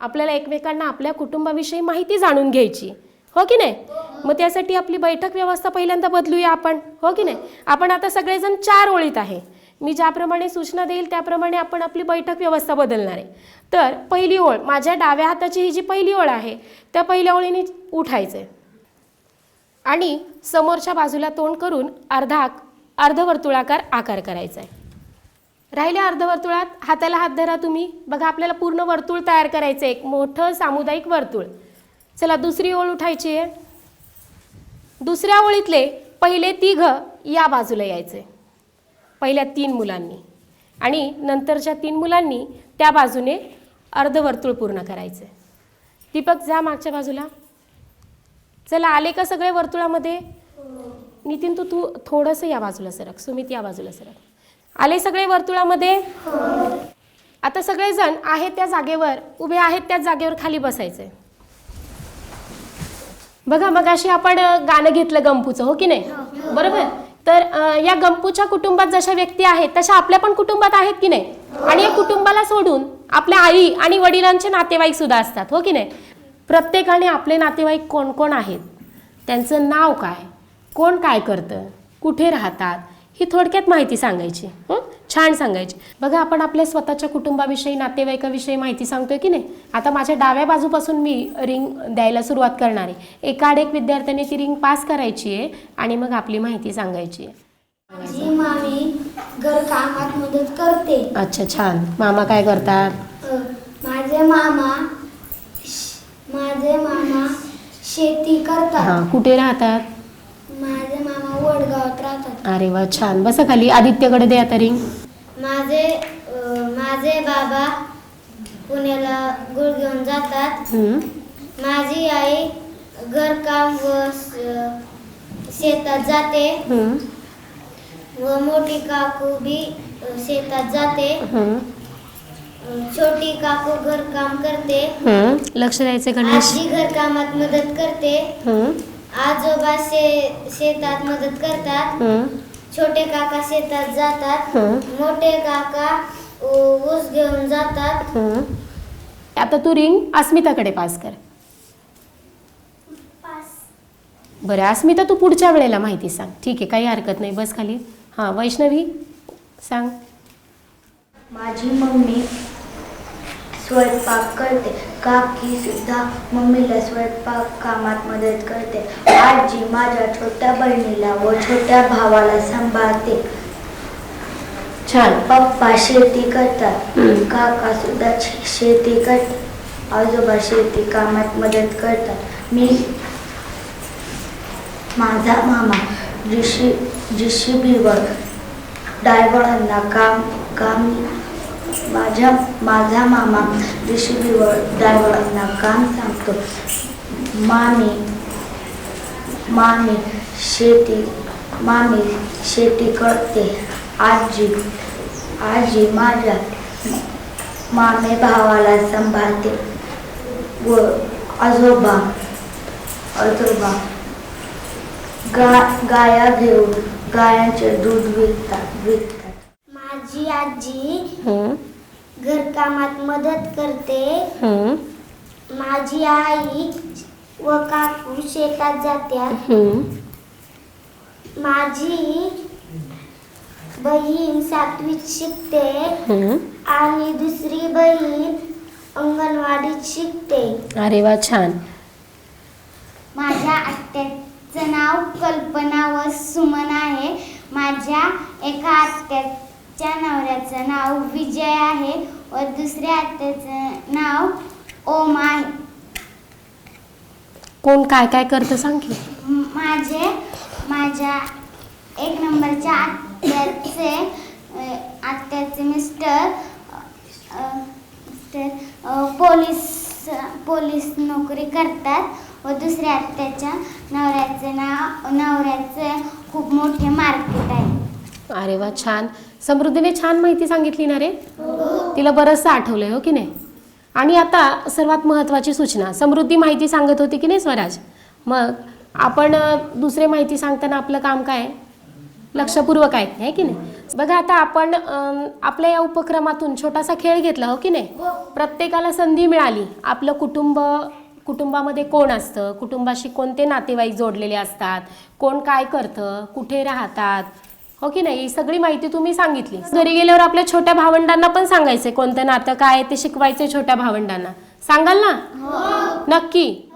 आपल्याला एकमेकांना आपल्या कुटुंबाविषयी माहिती जाणून घ्यायची. हो की नाही? मग त्यासाठी आपली बैठक व्यवस्था पहिल्यांदा बदलूया आपण. हो की नाही? आपण आता सगळेजण चार ओळीत आहे. मी ज्याप्रमाणे सूचना देईल त्याप्रमाणे आपण आपली बैठक व्यवस्था बदलणार आहे. तर पहिली ओळ माझ्या डाव्या हाताची ही जी पहिली ओळ आहे त्या पहिल्या ओळीने उठायचं आहे आणि समोरच्या बाजूला तोंड करून अर्धा अर्धवर्तुळाकार आकार करायचा आहे राहिल्या अर्धवर्तुळात हाताला हात धरा तुम्ही. बघा आपल्याला पूर्ण वर्तुळ तयार करायचं आहे. एक मोठं सामुदायिक वर्तुळ. चला दुसरी ओळ उठायची आहे. दुसऱ्या ओळीतले पहिले तिघ या बाजूला यायचे. पहिल्या तीन मुलांनी आणि नंतरच्या तीन मुलांनी त्या बाजूने अर्धवर्तुळ पूर्ण करायचे. दीपक जा मागच्या बाजूला. चला आले का सगळे वर्तुळामध्ये? नितीन तू तू थोडंसं या बाजूला सरक. सुमित या बाजूला सरक. आले सगळे वर्तुळामध्ये? आता सगळेजण आहेत त्या जागेवर उभे आहेत त्या जागेवर खाली बसायचे. बघा मग अशी आपण गाणं घेतलं गंपूचं हो की नाही? बरोबर? तर या गंपूच्या कुटुंबात जशा व्यक्ती आहेत तशा आपल्या पण कुटुंबात आहेत की नाही? आणि या कुटुंबाला सोडून आपल्या आई आणि वडिलांचे नातेवाईक सुद्धा असतात हो की नाही? प्रत्येकाने आपले नातेवाईक कोण कोण आहेत? त्यांचं नाव काय? कोण काय करतं? कुठे राहतात? ही थोडक्यात माहिती सांगायची? छान सांगायची. बघा आपण आपल्या स्वतःच्या कुटुंबाविषयी नातेवाईकाविषयी माहिती सांगतोय की नाही? आता माझ्या डाव्या बाजूपासून मी रिंग द्यायला सुरुवात करणार आहे. एकाड एक विद्यार्थ्याने ती रिंग पास करायची आहे आणि मग आपली माहिती सांगायची आहे. माझी मामी घरकामात मदत करते. अच्छा छान. मामा काय करतात? माझे मामा माझे मामा शेती करतात. हां कुठे राहतात? वडगावात राहतात अरे वा छान बसा खाली आदित्यकडे द्या आता रिंग माझे अ, माझे बाबा पुण्याला गुळ घेऊन जातात. माझी आई घरकाम व स- शेतात जाते. व मोठी काकू बी अ, शेतात जाते. अ, छोटी काकू घरकाम करते हं. लक्ष द्यायचं गणेश आजी घरकामात मदत करते हं. आजोबा शे शेतात मदत करतात. हं. छोटे काका शेतात जातात. मोठे काका ऊ- ऊस घेऊन जातात. आता तू रिंग अस्मिताकडे पास कर. बरं अस्मिता तू पुढच्या वेळेला माहिती सांग. ठीक आहे काही हरकत नाही. बस खाली. हां वैष्णवी सांग. माझी मम्मी स्वयंपाक करते. काकी सुद्धा मम्मीला स्वयंपाक कामात मदत करते. आजी माझ्या छोट्या बहिणीला व छोट्या भावाला सांभाळते. छान. पप्पा शेती करतात. काका सुद्धा शेती करतात आजोबा शेती कामात मदत करतात. मी माझा मामा ऋषी ऋषीबीवर ड्रायव्हरांना काम काम माझ्या माझा मामा ऋषीबीवर ड्रायव्हरांना काम सांगतो. मामी मामी शेती मामी शेती करते. आजी आजी माझ्या मामे भावाला सांभाळते. व आजोबा आजोबा गा गाया घेऊन गायांचे दूध विकतात विकतात माझी आजी हं. घरकामात मदत करते हं. माझी आई व काकू शेतात जातात हं. माझी बहीण सातवीत शिकते. आणि दुसरी बहीण अंगणवाडीत शिकते अरे वा छान माझ्या आत्याचं नाव कल्पना व सुमन आहे माझ्या एका आत्याच्या नवऱ्याचं नाव विजय आहे व दुसऱ्या आत्याचं नाव ओम आहे. कोण काय काय करतं सांग की. म- माझे माझ्या एक नंबरच्या आत्याचे अ, आत्याचे मिस्टर अ, मिस्टर अ, पोलीस पोलीस नोकरी करतात व दुसऱ्या आत्याच्या नवऱ्याचे नाव नवऱ्याचे खूप मोठे मार्केट आहे. अरे वा छान. समृद्धीने छान माहिती सांगितली ना रे? तिला बरंचसं आठवलंय हो की नाही? आणि आता सर्वात महत्त्वाची सूचना समृद्धी माहिती सांगत होती की नाही स्वराज? मग आपण दुसरे माहिती सांगताना आपलं काम काय? लक्षपूर्वक आहे आहे की नाही? बघा आता आपण आपल्या या उपक्रमातून छोटासा खेळ घेतला हो की नाही? प्रत्येकाला संधी मिळाली. आपलं कुटुंब कुटुंबामध्ये कोण असतं? कुटुंबाशी कोणते नातेवाईक जोडलेले असतात? कोण काय करतं? कुठे राहतात? हो की नाही? ही सगळी माहिती तुम्ही सांगितली. घरी गेल्यावर आपल्या छोट्या भावंडांना पण सांगायचंय कोणतं नातं काय ते शिकवायचंय छोट्या भावंडांना. सांगाल ना? नक्की.